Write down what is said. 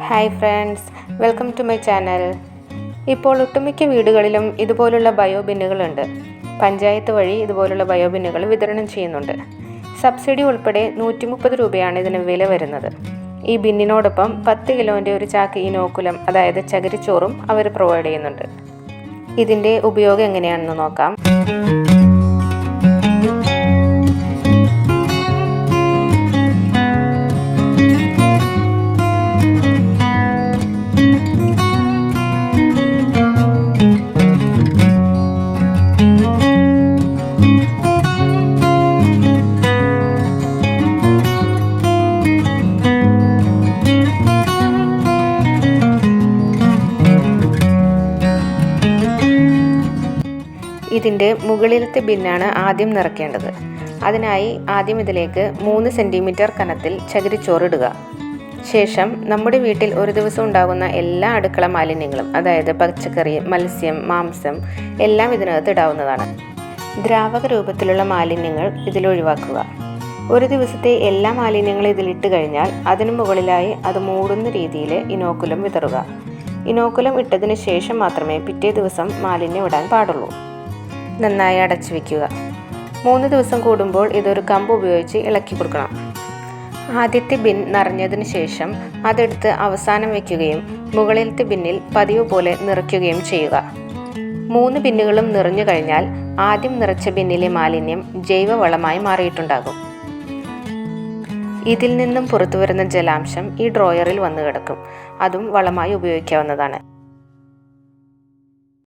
Hi friends welcome to my channel. ഇപ്പോൾ ഒട്ടുമിക്ക വീടുകളിലും ഇതുപോലുള്ള ബയോ ബിന്നുകളുണ്ട് പഞ്ചായത്ത് വഴി ഇതുപോലുള്ള ബയോ ബിന്നുകൾ വിതരണം ചെയ്യുന്നുണ്ട്. സബ്സിഡി ഉൾപ്പെടെ നൂറ്റി മുപ്പത് രൂപയാണ് ഇതിന് വില വരുന്നത്. ഈ ബിന്നിനോടൊപ്പം പത്ത് കിലോന്റെ ഒരു ചാക്ക് ഇനോക്കുലം അതായത് ചകിരിച്ചോറും അവർ പ്രൊവൈഡ് ചെയ്യുന്നുണ്ട്. ഇതിന്റെ ഉപയോഗം എങ്ങനെയാണെന്ന് നോക്കാം. ഇതിന്റെ മുകളിലത്തെ ബിന്നാണ് ആദ്യം നിറയ്ക്കേണ്ടത്. അതിനായി ആദ്യം ഇതിലേക്ക് മൂന്ന് സെന്റിമീറ്റർ കനത്തിൽ ചകിരിച്ചോറിടുക ശേഷം നമ്മുടെ വീട്ടിൽ ഒരു ദിവസം ഉണ്ടാകുന്ന എല്ലാ അടുക്കള മാലിന്യങ്ങളും അതായത് പച്ചക്കറി മത്സ്യം മാംസം എല്ലാം ഇതിനകത്ത് ഇടാവുന്നതാണ്. ദ്രാവക രൂപത്തിലുള്ള മാലിന്യങ്ങൾ ഇതിലൊഴിവാക്കുക ഒരു ദിവസത്തെ എല്ലാ മാലിന്യങ്ങളും ഇതിലിട്ട് കഴിഞ്ഞാൽ അതിനു മുകളിലായി അത് മൂടുന്ന രീതിയിൽ ഇനോക്കുലം വിതറുക. ഇനോക്കുലം ഇട്ടതിന് ശേഷം മാത്രമേ പിറ്റേ ദിവസം മാലിന്യം ഇടാൻ പാടുള്ളൂ. നന്നായി അടച്ചു വയ്ക്കുക മൂന്ന് ദിവസം കൂടുമ്പോൾ ഇതൊരു കമ്പ് ഉപയോഗിച്ച് ഇളക്കി കൊടുക്കണം. ആദ്യത്തെ ബിൻ നിറഞ്ഞതിന് ശേഷം അതെടുത്ത് അവസാനം വയ്ക്കുകയും മുകളിലത്തെ ബിന്നിൽ പതിവ് പോലെ നിറയ്ക്കുകയും ചെയ്യുക. മൂന്ന് ബിന്നുകളും നിറഞ്ഞു കഴിഞ്ഞാൽ ആദ്യം നിറച്ച ബിന്നിലെ മാലിന്യം ജൈവവളമായി മാറിയിട്ടുണ്ടാകും. ഇതിൽ നിന്നും പുറത്തു വരുന്ന ജലാംശം ഈ ഡ്രോയറിൽ വന്നു കിടക്കും അതും വളമായി ഉപയോഗിക്കാവുന്നതാണ്.